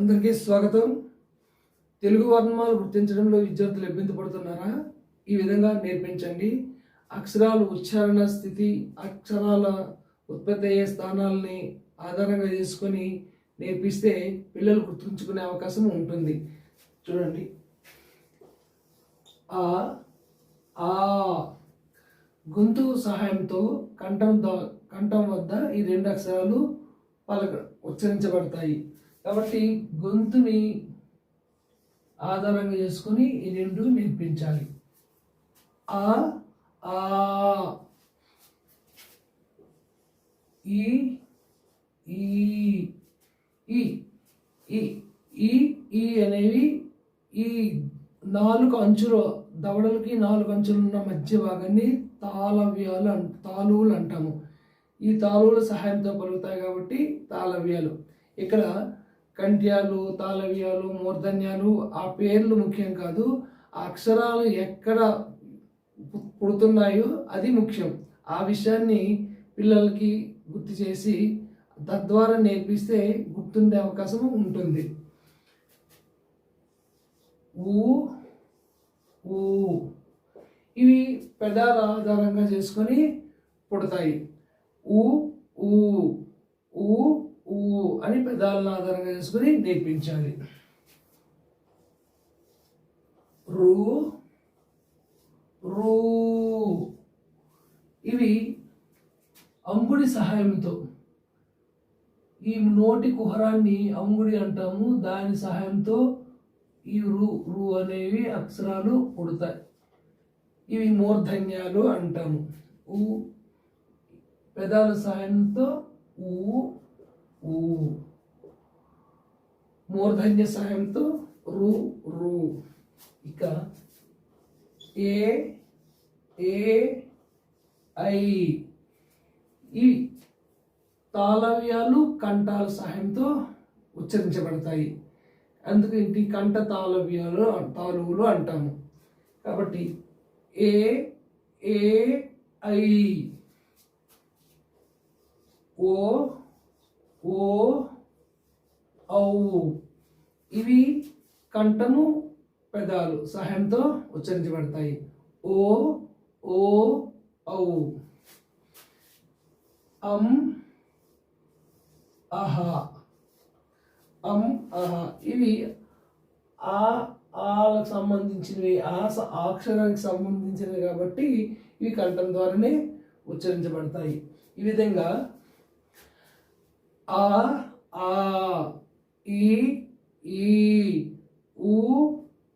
అందరికీ స్వాగతం. తెలుగు వర్ణమాలు గుర్తించడంలో విద్యార్థులు ఇబ్బంది పడుతున్నారా ఈ విధంగా నేర్పించండి. అక్షరాలు ఉచ్చారణ స్థితి అక్షరాల ఉత్పత్తి అయ్యే స్థానాలని ఆధారంగా చేసుకొని నేర్పిస్తే పిల్లలు గుర్తుంచుకునే అవకాశం ఉంటుంది. చూడండి. ఆ ఆ గొంతు సహాయంతో కంఠం ద- కంఠం వద్ద ఈ రెండు అక్షరాలు పలక ఉచ్చరించబడతాయి. కాబట్టి గొంతుని ఆధారంగా చేసుకొని ఈ రెండు నేర్పించాలి. ఆ ఆ ఈ ఈ ఈ ఈ ఈ ఈ అనేవి ఈ నాలుగు అంచులు దవడలకి నాలుగు అంచులు ఉన్న మధ్య భాగాన్ని తాళవ్యాలు తాళువులు అంటాము. ఈ తాళువుల సహాయంతో పలుకుతాయి కాబట్టి తాళవ్యాలు. ఇక్కడ కంఠ్యాలు తాళవ్యాలు మూర్ధన్యాలు ఆ పేర్లు ముఖ్యం కాదు. ఆ అక్షరాలు ఎక్కడ పుడుతున్నాయో అది ముఖ్యం. ఆ విషయాన్ని పిల్లలకి గుర్తు చేసి తద్వారా నేర్పిస్తే గుర్తుండే అవకాశం ఉంటుంది. ఊ ఊ. ఇవి పెదాల ఆధారంగా చేసుకొని పుడతాయి. ఊ ఊ. ఊ ఊ అని పెదాలను ఆధారంగా చేసుకొని నేర్పించాలి. రూ రూ. ఇవి అంగుడి సహాయంతో. ఈ నోటి కుహరాన్ని అంగుడి అంటాము. దాని సహాయంతో ఈ రు రు అనేవి అక్షరాలు పుడతాయి. ఇవి మూర్ధన్యాలు అంటాము. ఊ పెదాల సహాయంతో ఊ ఊ. మూర్ధన్య సహాయంతో రు రు. ఇక ఏ ఏ ఐ. ఈ తాళవ్యాలు కంఠాల సహాయంతో ఉచ్చరించబడతాయి. అందుకు ఇంటి కంఠ తాళవ్యాలు తాళువులు అంటాము. కాబట్టి ఏ ఏ ఐ. ఓ ఓ ఔ ఇవి కంఠము పెదాలు సహాయంతో ఉచ్చరించబడతాయి. ఓ ఓ ఔ. అం అహ. అం అహా. ఇవి ఆ ఆలకు సంబంధించినవి ఆ ఆ అక్షరానికి సంబంధించినవి కాబట్టి ఇవి కంఠం ద్వారానే ఉచ్చరించబడతాయి. ఈ విధంగా ఆ ఆ ఈ ఈ ఊ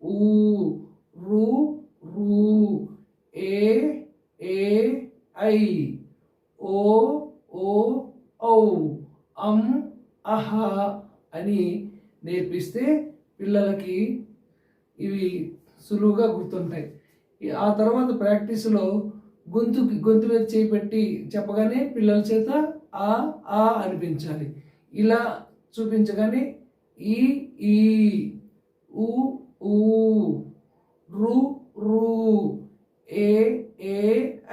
ఊ రు రు ఏ ఏ ఐ ఓ ఓ ఔ అం అహ అని నేర్పిస్తే పిల్లలకి ఇవి సులువుగా గుర్తుంటాయి. ఆ తర్వాత ప్రాక్టీస్లో గొంతుకి గొంతు మీద చేయి చెప్పగానే పిల్లల చేత ఆ ఆ అనిపించాలి. ఇలా చూపించగానే ఈ ఈ ఊ ఊ రు రు ఏ ఏ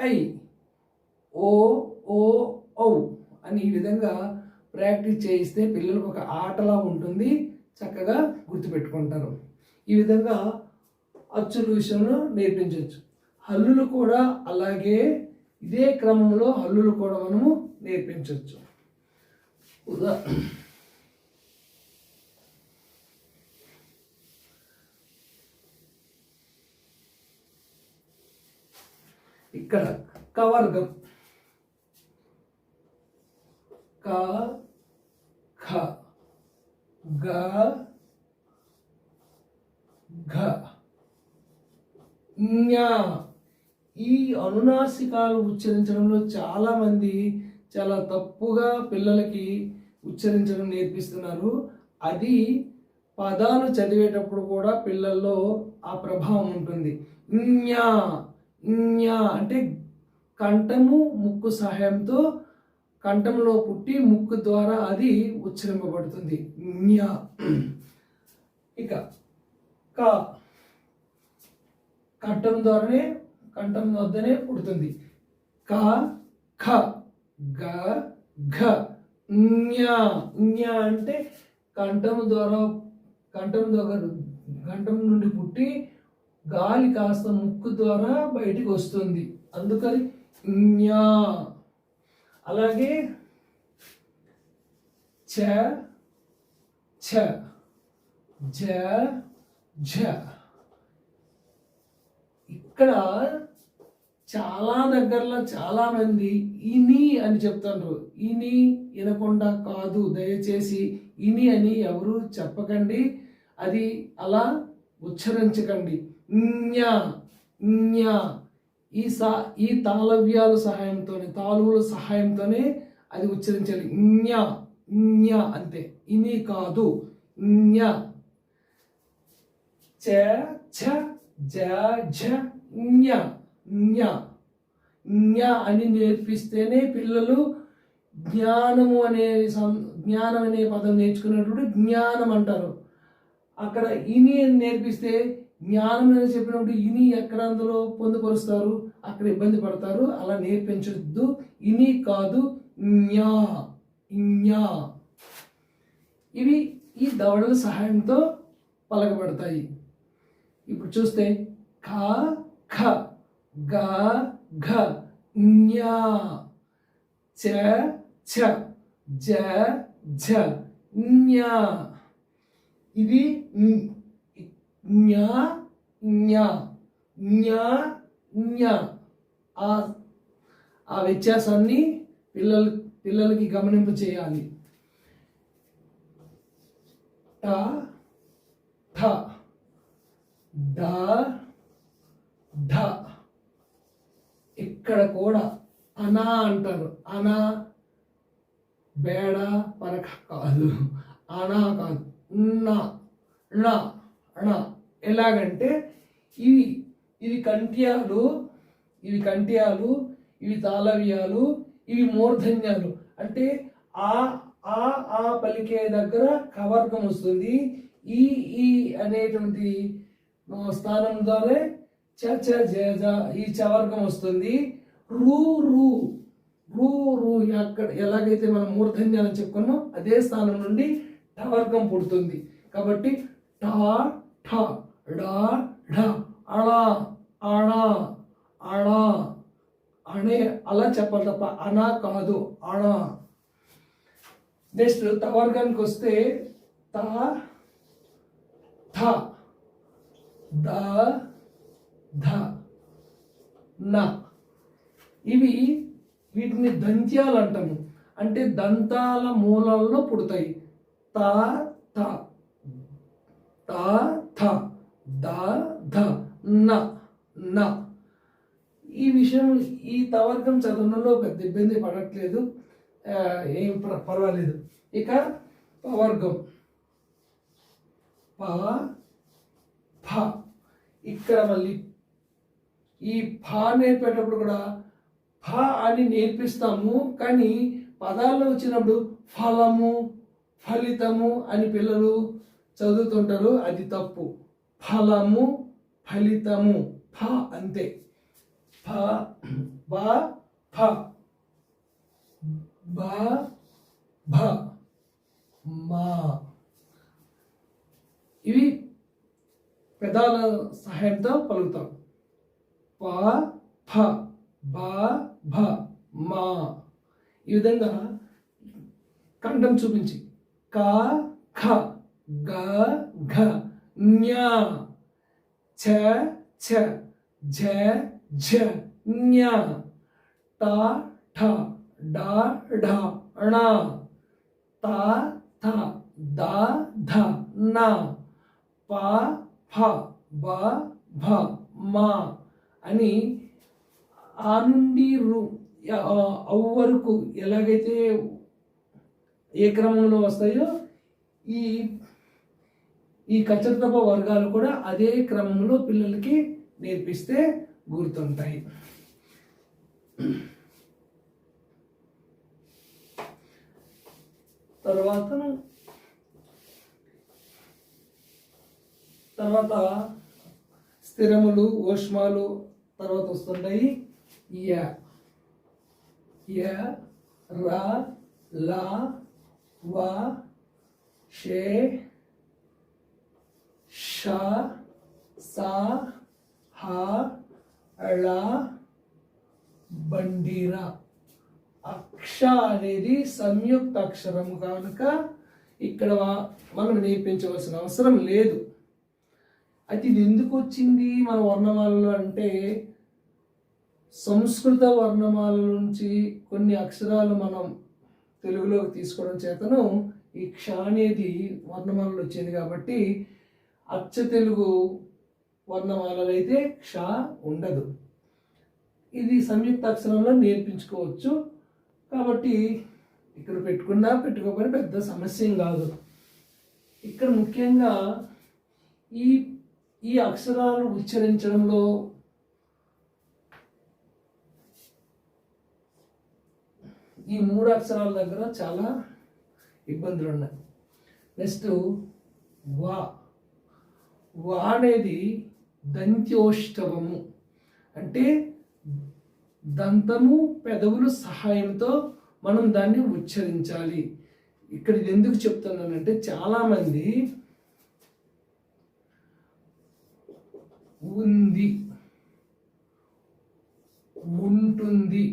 ఐ ఓ ఓ ఔ అని ఈ విధంగా ప్రాక్టీస్ చేయిస్తే పిల్లలకు ఒక ఆటలా ఉంటుంది. చక్కగా గుర్తుపెట్టుకుంటారు. ఈ విధంగా అచ్చుల విషయంలో నేర్పించవచ్చు హల్లులు కూడా అలాగే ఇదే క్రమంలో హల్లులు కూడా మనము నేర్పించవచ్చు. ఉదా ఇక్కడ కవర్గం. క ఖ గ ఘ జ్ఞ ఈ అనునాసికాలు ఉచ్చరించడంలో చాలామంది చాలా తప్పుగా పిల్లలకి ఉచ్చరించడం నేర్పిస్తున్నారు. అది పదాలు చదివేటప్పుడు కూడా పిల్లల్లో ఆ ప్రభావం ఉంటుంది. జ్ఞ జ్ఞ అంటే కంఠము ముక్కు సహాయంతో కంఠంలో పుట్టి ముక్కు ద్వారా అది ఉచ్చరింపబడుతుంది. జ్ఞ ఇక క. కంఠం ద్వారానే కంఠం వద్దనే పుడుతుంది. క ఖ గ ఘ జ్ఞ అంటే కంఠం ద్వారా కంఠం ద్వారా కంఠం నుండి పుట్టి గాలి కాస్త ముక్కు ద్వారా బయటికి వస్తుంది. అందుకని జ్ఞా అలాగే చ ఛ జ ఝ ఇక్కడ చాలా దగ్గరలో చాలామంది ఇని అని చెప్తారు ఇని వినకుండా కాదు దయచేసి ఇని అని ఎవరు చెప్పకండి. అది అలా ఉచ్చరించకండి. ఈ సా ఈ తాళవ్యాల సహాయంతోనే తాళువుల సహాయంతోనే అది ఉచ్చరించాలి. జ్ఞా జ్ఞా అంతే. ఇని కాదు జ్ఞా చ ఛ జ ఝ జ్ఞ జ్ఞ జ్ఞ అని నేర్పిస్తేనే పిల్లలు జ్ఞానము అనే సం- జ్ఞానం అనే పదం నేర్చుకున్నప్పుడు జ్ఞానం అంటారు. అక్కడ ఇని అని నేర్పిస్తే జ్ఞానం అని చెప్పినప్పుడు ఇని ఎక్కడ అందులో పొందుపరుస్తారు? అక్కడ ఇబ్బంది పడతారు. అలా నేర్పించద్దు. ఇని కాదు జ్ఞా జ్ఞా ఇవి ఈ దవడల సహాయంతో పలకబడతాయి. ఇప్పుడు చూస్తే కా ఖ గ ఘ జ్ఞా చ ఛ జ ఝ జ్ఞా ఇది జ్ఞ జ్ఞా జ్ఞా జ్ఞా జ్ఞా ఆ ఆ వ్యత్యాసాన్ని పిల్లలు పిల్లలకి గమనింపు చేయాలి. ట ఠ డ ఢ ఇక్కడ కూడా అనా అంటారు. అనా బేడ పరక కాదు. అనా కాదు. ఉన్న ణ ణ. ఎలాగంటే ఇవి ఇవి కంట్యాలు ఇవి కంట్యాలు ఇవి తాళవ్యాలు ఇవి మూర్ధన్యాలు. అంటే ఆ ఆ ఆ పలికే దగ్గర కవర్గం వస్తుంది. ఈ ఈ అనేటువంటి స్థానం ద్వారా చ చ జ ఈ చవర్గం వస్తుంది. రూ రూ. రూ రూ ఎక్కడ ఎలాగైతే మనం మూర్ధన్యాలను చెప్పుకున్నామో అదే స్థానం నుండి టవర్గం పుడుతుంది. కాబట్టి టా ఠ డా ఢ. అళ అణా అణా అనే అలా చెప్పాలి తప్ప అనా కాదు అణ. నెక్స్ట్ తవర్గానికి వస్తే త థ. ద ధ న. ఇవి వీటిని దంత్యాలు అంటాము. అంటే దంతాల మూలాల్లో పుడతాయి. త థ. త థ. ద ధ. న. న. ఈ విషయం ఈ తవర్గం చదవడంలో పెద్ద ఇబ్బంది పడట్లేదు. ఏం పర్వాలేదు. ఇక పవర్గం ప ఫ. ఇక్కడ మళ్ళీ ఈ ఫ నేర్పేటప్పుడు కూడా ఫ అని నేర్పిస్తాము కానీ పదాల్లో వచ్చినప్పుడు ఫలము ఫలితము అని పిల్లలు చదువుతుంటారు అది తప్పు. ఫలము ఫలితము ఫ అంతే. ఫ బ ఫ. బ భ మా. ఇవి పెదాల సహాయంతో పలుకుతాం. ప ఫ బ భ మా ఈ విధంగా కంఠం చూపించి క ఖ గ ఘ జ్ఞ ఛ ఛ ఝ ఝ జ్ఞ ట ఠ డ ఢ ణ త థ ద ధ న ప ఫ బ భ మ అని ఆ నుండి రు వరకు ఎలాగైతే ఏ క్రమంలో వస్తాయో ఈ ఈ కచతప వర్గాలు కూడా అదే క్రమంలో పిల్లలకి నేర్పిస్తే గుర్తుంటాయి. తర్వాత తర్వాత స్థిరములు ఓష్మాలు తర్వాత వస్తుంటాయి. య య ర ల వ షే ష స హ అళ బండిరా. అక్ష అనేది సంయుక్త అక్షరము కనుక ఇక్కడ మనం నేర్పించవలసిన అవసరం లేదు. అయితే ఇది ఎందుకు వచ్చింది? మన వర్ణమాలలో అంటే సంస్కృత వర్ణమాల నుంచి కొన్ని అక్షరాలు మనం తెలుగులోకి తీసుకోవడం చేతను ఈ క్ష అనేది వర్ణమాలలో వచ్చింది కాబట్టి అచ్చ తెలుగు వర్ణమాలలో అయితే క్ష ఉండదు. ఇది సంయుక్త అక్షరంలో నేర్పించుకోవచ్చు. కాబట్టి ఇక్కడ పెట్టుకున్నా పెట్టుకోకపోయినా పెద్ద సమస్య కాదు. ఇక్కడ ముఖ్యంగా ఈ ఈ అక్షరాలు ఉచ్చరించడంలో ఈ మూడు అక్షరాల దగ్గర చాలా ఇబ్బందులు ఉన్నాయి. నెక్స్ట్ వా. వా అనేది దంత్యోష్టవము అంటే దంతము పెదవులు సహాయంతో మనం దాన్ని ఉచ్చరించాలి. ఇక్కడ ఎందుకు చెప్తున్నానంటే చాలామంది ఉంది. ఉంటుంది.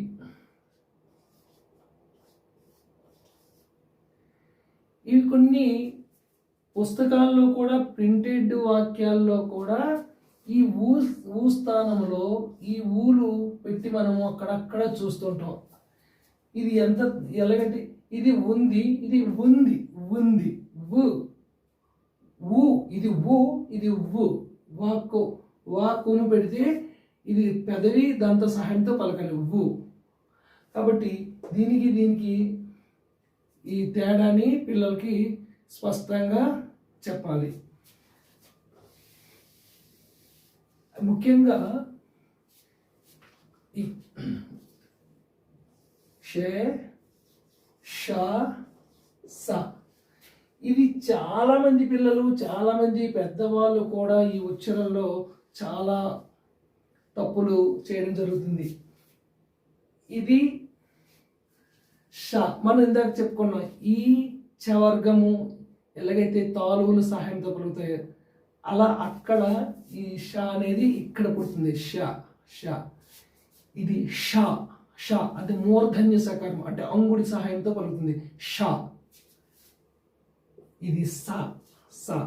ఇవి కొన్ని పుస్తకాల్లో కూడా ప్రింటెడ్ వాక్యాల్లో కూడా ఈ ఊ ఊ స్థానంలో ఈ ఊలు పెట్టి మనము అక్కడక్కడ చూస్తుంటాం. ఇది ఎంత ఎలాగంటే ఇది ఉంది ఇది ఉంది ఉంది ఊ ఊ ఇది ఊ ఇది ఊ వాక్కు వాక్కును పెడితే ఇది పెదవి దాంతో సహాయంతో పలకాలి ఊ కాబట్టి దీనికి దీనికి ఈ తేడాని పిల్లలకి స్పష్టంగా చెప్పాలి. ముఖ్యంగా ఈ షే షా స. ఇది చాలామంది పిల్లలు చాలామంది పెద్దవాళ్ళు కూడా ఈ ఉచ్చరణలో చాలా తప్పులు చేయడం జరుగుతుంది. ఇది ష మనం ఇందాక చెప్పుకున్నాం ఈ చవర్గము ఎలాగైతే తాలువులు సహాయంతో కలుగుతాయో అలా అక్కడ ఈ షా అనేది ఇక్కడ పుడుతుంది. ష ష. ఇది షా షా అది మూర్ధన్య సకారం అంటే అంగుడి సహాయంతో పలుకుతుంది షా. ఇది సా సా.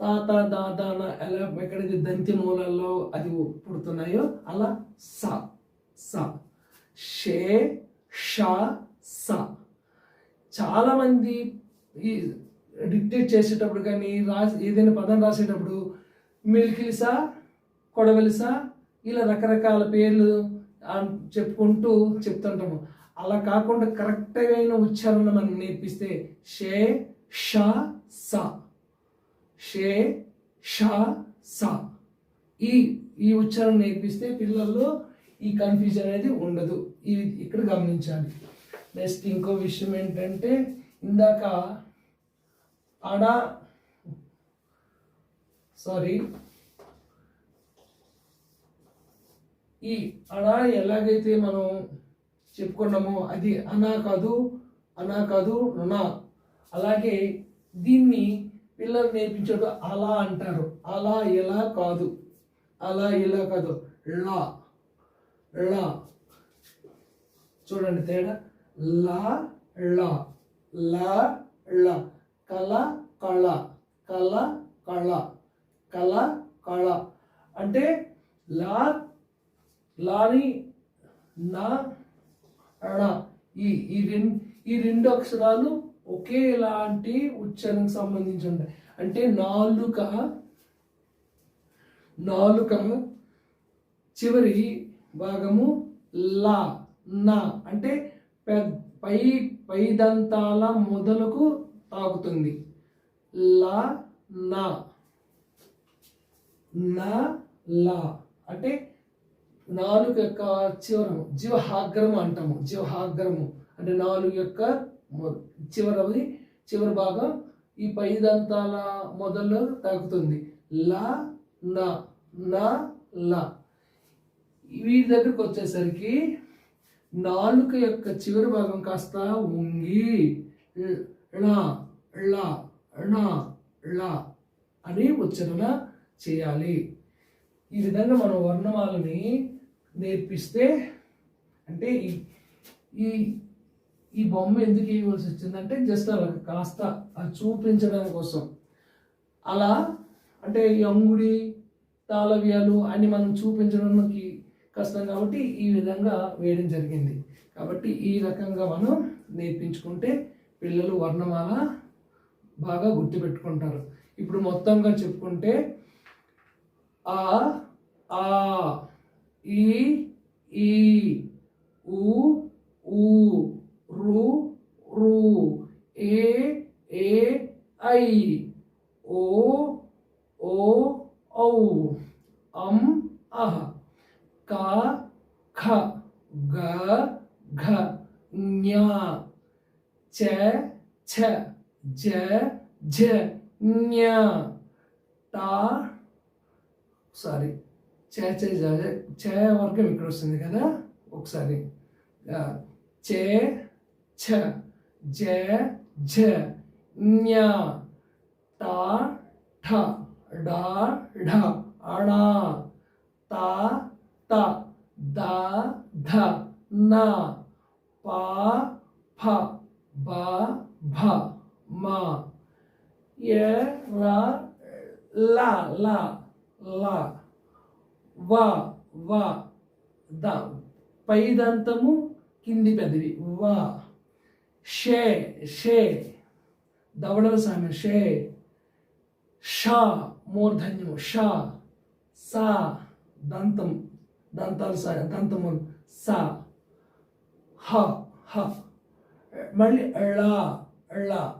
తాత దాదాన ఎలా ఎక్కడైతే దంతి మూలల్లో అది పుడుతున్నాయో అలా సా స. షే షా స. చాలామంది ఈ డిక్టేట్ చేసేటప్పుడు కానీ రాసి ఏదైనా పదం రాసేటప్పుడు మిల్కిలిసా కొడవలిసా ఇలా రకరకాల పేర్లు చెప్పుకుంటూ చెప్తుంటాము. అలా కాకుండా కరెక్ట్ అయిన ఉచ్చారణ మనం నేర్పిస్తే షే ష స. షే ష స. ఈ ఈ ఉచ్చారణ నేర్పిస్తే పిల్లల్లో ఈ కన్ఫ్యూజన్ అనేది ఉండదు. ఇది ఇక్కడ గమనించాలి. నెక్స్ట్ ఇంకో విషయం ఏంటంటే ఇందాక అడ సారీ ఈ అడ ఎలాగైతే మనం చెప్పుకున్నామో అది అనా కాదు అనా కాదు నా అలాగే దీన్ని పిల్లలు నేర్పించేటప్పుడు అలా అంటారు. అలా ఇలా కాదు. అలా ఇలా కాదు. లా. లా. చూడండి తేడా. లా లా ల ళ కళ కళ కళ కళ కళ కళ అంటే లా లాని నా అణ ఈ ఈ రెండు ఈ రెండు అక్షరాలు ఒకేలాంటి ఉచ్చారణకు సంబంధించి ఉంటాయి అంటే నాలుక నాలుక చివరి భాగము లా నా. అంటే పై పైదంతాల మొదలకు తాకుతుంది. లా నా. నా లా. అంటే నాలుగు యొక్క చివరము జీవహాగ్రము అంటాము జీవహాగ్రము. అంటే నాలుగు యొక్క చివరది చివరి భాగం ఈ పై దంతాల మొదల్లో తాకుతుంది. లా నా నా లా. వీటి దగ్గరకు వచ్చేసరికి నాలుక యొక్క చివరి భాగం కాస్త ఉంగి ళ ళ ణ ళ అని ఉచ్చారణ చేయాలి. ఈ విధంగా మనం వర్ణమాలని నేర్పిస్తే అంటే ఈ ఈ ఈ బొమ్మ ఎందుకు ఇవ్వాల్సి వచ్చిందంటే జస్ట్ అలా కాస్త అది చూపించడం కోసం. అలా అంటే ఈ అంగుడి తాళవ్యాలు అని మనం చూపించడానికి కష్టం కాబట్టి ఈ విధంగా వేయడం జరిగింది. కాబట్టి ఈ రకంగా మనం నేర్పించుకుంటే పిల్లలు వర్ణమాల బాగా గుర్తుపెట్టుకుంటారు. ఇప్పుడు మొత్తంగా చెప్పుకుంటే ఆ ఆ ఈ ఈ ఊ ఊ రు రు ఏ ఏ ఐ ఓ ఓ ఔ అం అహ క ఖ గ ఘ జ్ఞ చ ఛ జ ఝ జ్ఞ టా సారీ చే చే జ చే వర్గం ఇక్కడ వస్తుంది కదా? ఒకసారి. చే ఛ జ ఝ జ్ఞ టా ఠ డా ఢ అణ తా త ద ధ నా పా ఫ బ భ మ య ర ల ల ల వ వ ద పై దంతము కింది పెదవి. వా. షే. షే. దవడల సామె షే. ష. మూర్ధన్యము. ష. సా. దంతం. దంతాలు సా. దంతము. సా. హ. హ. మళ్ళీ ళా. ళా.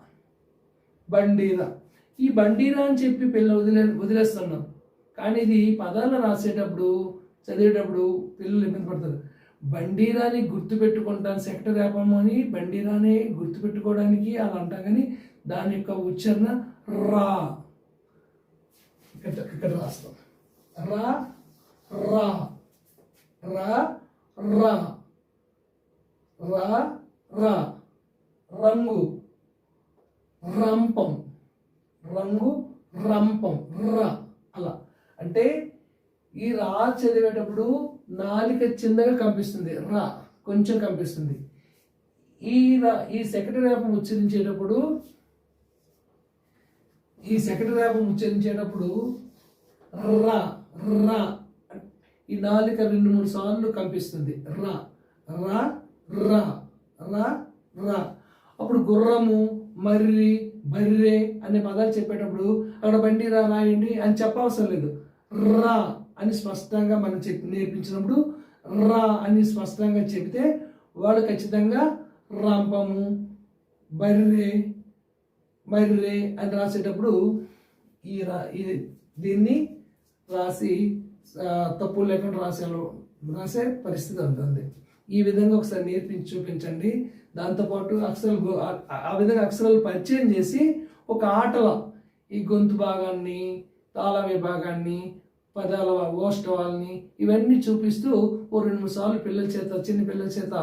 బండీర. ఈ బండీరా అని చెప్పి పిల్ల వదిలే వదిలేస్తున్నాం. కానీ ఇది పదాలు రాసేటప్పుడు చదివేటప్పుడు పిల్లలు ఇబ్బంది పడతారు. బండీరాని గుర్తుపెట్టుకుంటాను సెక్టర్ రేపము అని బండీరాని గుర్తుపెట్టుకోవడానికి అలా అంటాం కానీ దాని యొక్క ఉచ్చారణ రా. ఇక్కడ ఇక్కడ రాస్తాం. రా రా రా రా. రా రా. రంగు రంపం. రంగు రంపం. ర. అలా. అంటే ఈ రా చదివేటప్పుడు నాలిక చిన్నగా కనిపిస్తుంది రా కొంచెం కనిపిస్తుంది ఈ రా ఈ సెకండ్ రేపం ఉచ్చరించేటప్పుడు ఈ సెకండ్ రేపం ఉచ్చరించేటప్పుడు రా రా ఈ నాలుక రెండు మూడు సార్లు కనిపిస్తుంది రా రా రా రా రా. అప్పుడు గుర్రము మర్రి బర్రె అనే పదాలు చెప్పేటప్పుడు అక్కడ బండి రా రాయండి అని చెప్పవసరం లేదు. రా అని స్పష్టంగా మనం చెప్పి నేర్పించినప్పుడు రా అని స్పష్టంగా చెబితే వాళ్ళు ఖచ్చితంగా రాంపము బర్రే బర్రే అని రాసేటప్పుడు ఈ రా ఈ దీన్ని రాసి తప్పు లేకుండా రాసే రాసే పరిస్థితి ఉంటుంది. ఈ విధంగా ఒకసారి నేర్పించి చూపించండి. దాంతోపాటు అక్షరాలు ఆ- విధంగా అక్షరాలు పరిచయం చేసి ఒక ఆటల ఈ గొంతు భాగాన్ని తాళ విభాగాన్ని పదాల ఓష్టవాల్ని ఇవన్నీ చూపిస్తూ ఓ రెండు మూడు సార్లు పిల్లల చేత చిన్న పిల్లల చేత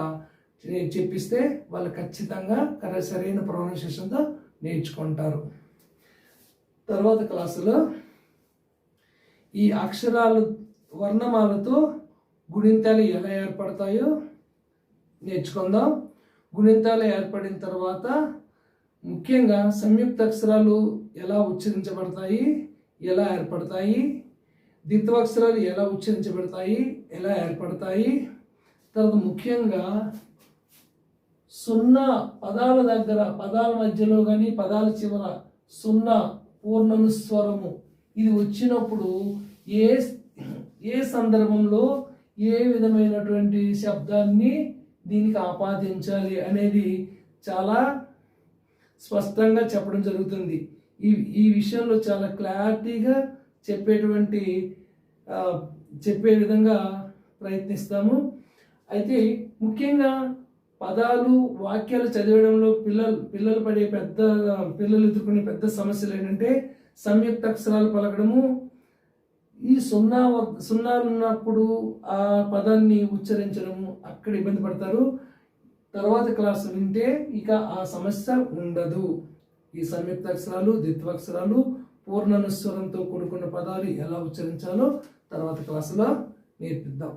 చెప్పిస్తే వాళ్ళు ఖచ్చితంగా కరెక్ట్ సరైన ప్రొనౌన్సియేషన్తో నేర్చుకుంటారు. తర్వాత క్లాసులో ఈ అక్షరాలు వర్ణమాలతో గుణింతాలు ఎలా ఏర్పడతాయో నేర్చుకుందాం. గుణింతాలు ఏర్పడిన తర్వాత ముఖ్యంగా సంయుక్త అక్షరాలు ఎలా ఉచ్చరించబడతాయి ఎలా ఏర్పడతాయి ద్విత్వాక్షరాలు ఎలా ఉచ్చరించబడతాయి ఎలా ఏర్పడతాయి? తర్వాత ముఖ్యంగా సున్నా పదాల దగ్గర పదాల మధ్యలో కానీ పదాల చివర సున్నా పూర్ణను స్వరము. ఇది వచ్చినప్పుడు ఏ ఏ సందర్భంలో ఏ విధమైనటువంటి శబ్దాన్ని దీనికి ఆపాదించాలి అనేది చాలా స్పష్టంగా చెప్పడం జరుగుతుంది. ఈ ఈ విషయంలో చాలా క్లారిటీగా చెప్పేటువంటి చెప్పే విధంగా ప్రయత్నిస్తాము. అయితే ముఖ్యంగా పదాలు వాక్యాలు చదివడంలో పిల్లలు పిల్లలు పడే పెద్ద పిల్లలు ఎదుర్కొనే పెద్ద సమస్యలు ఏంటంటే సంయుక్త అక్షరాలు పలకడము. ఈ సున్నా వ- సున్నాలు ఉన్నప్పుడు ఆ పదాన్ని ఉచ్చరించడము అక్కడ ఇబ్బంది పడతారు. తర్వాత క్లాస్ వింటే ఇక ఆ సమస్య ఉండదు. ఈ సంయుక్త అక్షరాలు ద్విత్వాక్షరాలు పూర్ణ నిస్వరంతో కూడుకున్న పదాలు ఎలా ఉచ్చరించాలో తర్వాత క్లాసులో నేర్పిద్దాం.